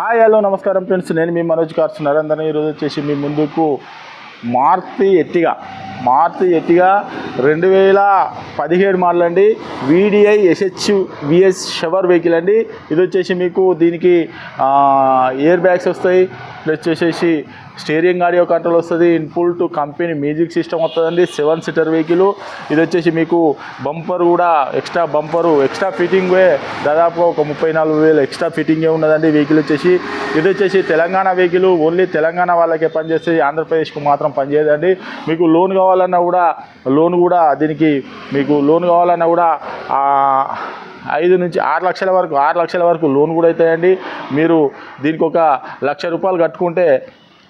Hi hello నమస్కారం friends నేను మీ Manoj cars. Narender ఈరోజు వచ్చేసి మీ ముందుకు మార్తి ఎట్టిగా మారుతి ఎట్టిగా? రెండు వేల పదిహేడు మోడల్ అండి వీడిఐ ఎస్హెచ్ విఎస్ షవర్ వెహికల్ అండి. ఇది వచ్చేసి మీకు దీనికి ఇయర్ బ్యాగ్స్ వస్తాయి. ప్లస్ వచ్చేసి స్టీరింగ్ ఆడియో కంట్రోల్ వస్తుంది. ఇన్పుల్ టు కంపెనీ మ్యూజిక్ సిస్టమ్ వస్తుందండి సెవెన్ సీటర్ వెహికల్. ఇది వచ్చేసి మీకు బంపర్ కూడా ఎక్స్ట్రా బంపరు ఎక్స్ట్రా ఫిట్టింగ్ దాదాపు ఒక ముప్పై నాలుగు వేలు ఎక్స్ట్రా ఫిట్టింగే ఉన్నదండి వెహికల్ వచ్చేసి. ఇది వచ్చేసి తెలంగాణ వెహికల్. ఓన్లీ తెలంగాణ వాళ్ళకే పనిచేస్తుంది ఆంధ్రప్రదేశ్కు మాత్రం పనిచేయదండి. మీకు లోన్ కావాలన్నా కూడా లోన్ కూడా దీనికి మీకు లోన్ కావాలన్నా కూడా ఐదు నుంచి ఆరు లక్షల వరకు ఆరు లక్షల వరకు లోన్ కూడా అవుతాయండి మీరు దీనికి ఒక లక్ష రూపాయలు కట్టుకుంటే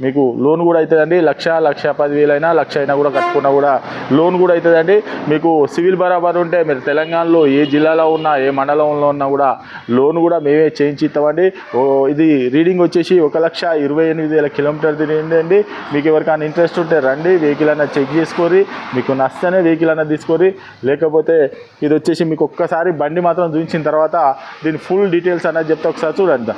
మీకు లోన్ కూడా అవుతుందండి. లక్ష లక్ష పదివేలు అయినా లక్ష అయినా కూడా కట్టుకున్నా కూడా లోన్ కూడా అవుతుందండి. మీకు సివిల్ బరాబర్ ఉంటే మీరు తెలంగాణలో ఏ జిల్లాలో ఉన్నా ఏ మండలంలో ఉన్నా కూడా లోన్ కూడా మేమే చేయించి ఇస్తామండి ఓ ఇది రీడింగ్ వచ్చేసి ఒక లక్ష ఇరవై ఎనిమిది వేల కిలోమీటర్ తిరిగిందండి. మీకు ఎవరికైనా ఇంట్రెస్ట్ ఉంటే రండి వెహికల్ అన్న చెక్ చేసుకొని మీకు నచ్చనే వెహికల్ అన్న తీసుకొని లేకపోతే ఇది వచ్చేసి మీకు ఒక్కసారి బండి మాత్రం చూపించిన తర్వాత దీని ఫుల్ డీటెయిల్స్ అన్నది చెప్తే ఒకసారి చూడండి.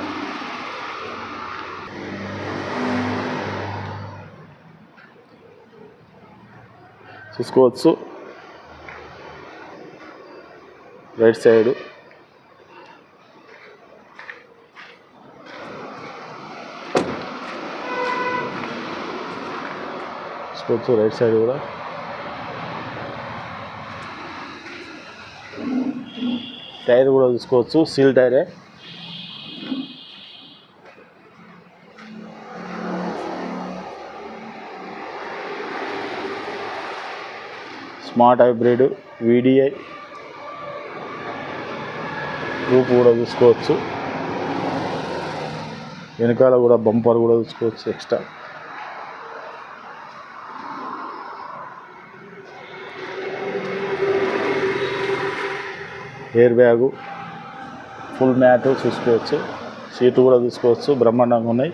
చూసుకోవచ్చు. Right side. చూసుకోవచ్చు రైట్ సైడ్ కూడా. టైర్ కూడా చూసుకోవచ్చు. సీల్ టైరే. స్మార్ట్ హైబ్రిడ్ వీడిఐ రూప్ కూడా చూసుకోవచ్చు. వెనకాల కూడా బంపర్ కూడా చూసుకోవచ్చు extra. Air bag full mat చూసుకోవచ్చు. సీటు కూడా చూసుకోవచ్చు. బ్రహ్మాండంగా ఉన్నాయి.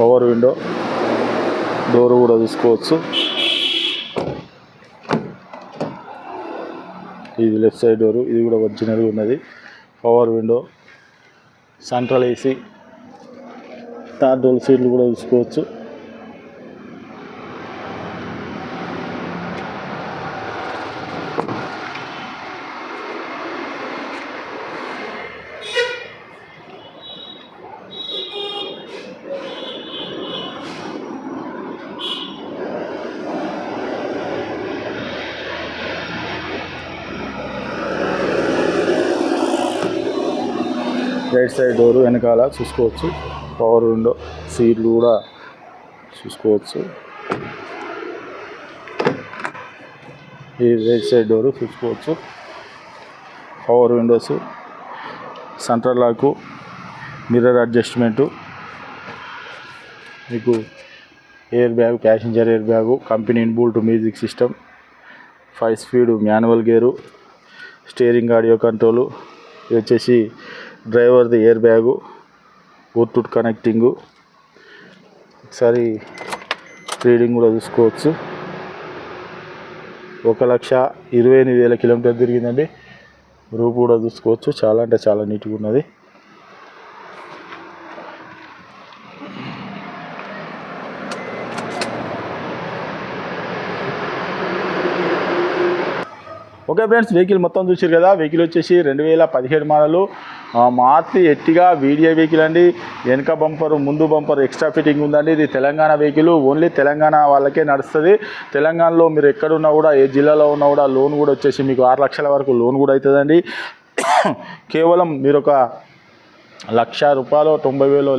పవర్ విండో డోర్ కూడా చూసుకోవచ్చు. ఇది లెఫ్ట్ సైడ్ డోరు ఇది కూడా ఒరిజినల్గా ఉన్నది. Power window central AC third door సీట్లు కూడా చూసుకోవచ్చు. రైట్ సైడ్ డోరు వెనకాల చూసుకోవచ్చు. పవర్ విండో సీట్లు కూడా చూసుకోవచ్చు. ఈ రైట్ సైడ్ డోరు చూసుకోవచ్చు. Power windows central lock mirror adjustment. మీకు air bag passenger air bag company inbuilt music system five speed manual gear steering audio control. ఇది వచ్చేసి డ్రైవర్ది ఎయిర్ బ్యాగు బ్లూటూత్ కనెక్టింగు ఒకసారి రీడింగ్ కూడా చూసుకోవచ్చు. ఒక లక్ష ఇరవై ఎనిమిది వేల కిలోమీటర్ తిరిగిందండి. రూపు కూడా చూసుకోవచ్చు. చాలా అంటే చాలా నీట్గా ఉన్నది. ఓకే ఫ్రెండ్స్ వెహికల్ మొత్తం చూసారు కదా వెహికల్ వచ్చేసి రెండు వేల పదిహేడు మోడలు. ఆ, మారుతి ఎట్టిగా వీడియో వెహికల్ అండి. వెనక బంపర్ ముందు బంపర్ ఎక్స్ట్రా ఫిట్టింగ్ ఉందండి. ఇది తెలంగాణ వెహికల్ ఓన్లీ తెలంగాణ వాళ్ళకే నడుస్తుంది. తెలంగాణలో మీరు ఎక్కడున్నా కూడా ఏ జిల్లాలో ఉన్నా కూడా లోన్ కూడా వచ్చేసి మీకు ఆరు లక్షల వరకు లోన్ కూడా అవుతుందండి కేవలం మీరు ఒక లక్ష రూపాయలు తొంభై వేలు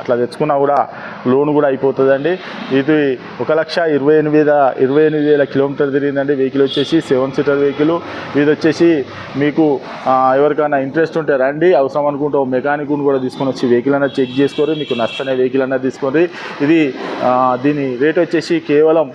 అట్లా తెచ్చుకున్నా కూడా లోన్ కూడా అయిపోతుందండి. ఇది ఒక లక్ష ఇరవై ఎనిమిది ఇరవై ఎనిమిది వేల కిలోమీటర్ తిరిగిందండి. వెహికల్ వచ్చేసి సెవెన్ సీటర్ వెహికల్. ఇది వచ్చేసి మీకు ఎవరికైనా ఇంట్రెస్ట్ ఉంటే రండి. అవసరం అనుకుంటే ఒక మెకానిక్ని కూడా తీసుకొని వచ్చి వెహికల్ అన్నది చెక్ చేసుకోరు. మీకు నచ్చనే వెహికల్ అన్నది తీసుకోండి. ఇది దీని రేట్ వచ్చేసి కేవలం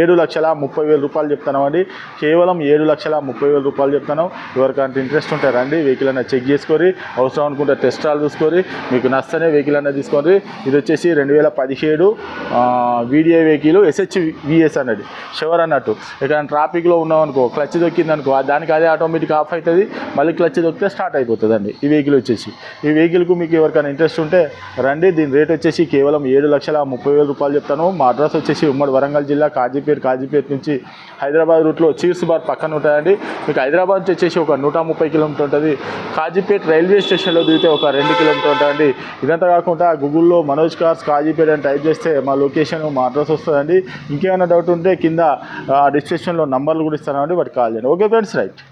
ఏడు లక్షల ముప్పై వేల రూపాయలు చెప్తామండి కేవలం ఏడు లక్షల ముప్పై వేల రూపాయలు చెప్తున్నాం. ఎవరికంటే ఇంట్రెస్ట్ ఉంటే రండి వెహికల్ అనేది చెక్ చేసుకొని అవసరం అనుకుంటే టెస్ట్ ట్రాల్ చూసుకొని మీకు నచ్చనే వెహికల్ అనేది తీసుకోండి. ఇది వచ్చేసి రెండు వేల పదిహేడు వీడిఐ వెహికల్ ఎస్హెచ్ విఎస్ అన్నది. షవర్ అన్నట్టు. ఇక్కడ ట్రాఫిక్లో ఉన్నాం అనుకో క్లచ్ దొక్కింది అనుకో దానికి అదే ఆటోమేటిక్ ఆఫ్ అవుతుంది మళ్ళీ క్లచ్ దొక్కితే స్టార్ట్ అయిపోతుంది అండి ఈ వెహికల్ వచ్చేసి. ఈ వెహికల్కు మీకు ఎవరికైనా ఇంట్రెస్ట్ ఉంటే రండి. దీని రేట్ వచ్చేసి కేవలం ఏడు లక్షల ముప్పై వేల రూపాయలు చెప్తాను. మా అడ్రస్ వచ్చేసి ఉమ్మడి వరంగల్ జిల్లా కాజీపేట్ కాజీపేట్ నుంచి హైదరాబాద్ రూట్లో చీర్స్ బార్ పక్కన ఉంటాయండి. మీకు హైదరాబాద్ నుంచి వచ్చేసి ఒక నూట ముప్పై కిలోమీటర్ ఉంటుంది. కాజీపేట్ రైల్వే స్టేషన్లో దిగితే ఒక రెండు కిలోమీటర్ ఉంటుందండి ఇదంతా కాకుండా గూగుల్లో మనోజ్ కార్స్ కాజీపేట్ అని టైప్ చేస్తే మా లొకేషన్ మా అడ్రస్ వస్తుందండి. ఇంకేమైనా డౌట్ ఉంటే కింద డిస్క్రిప్షన్లో నంబర్లు కూడా ఇస్తానండి. వాటికి కాల్ చేయండి. Okay friends right.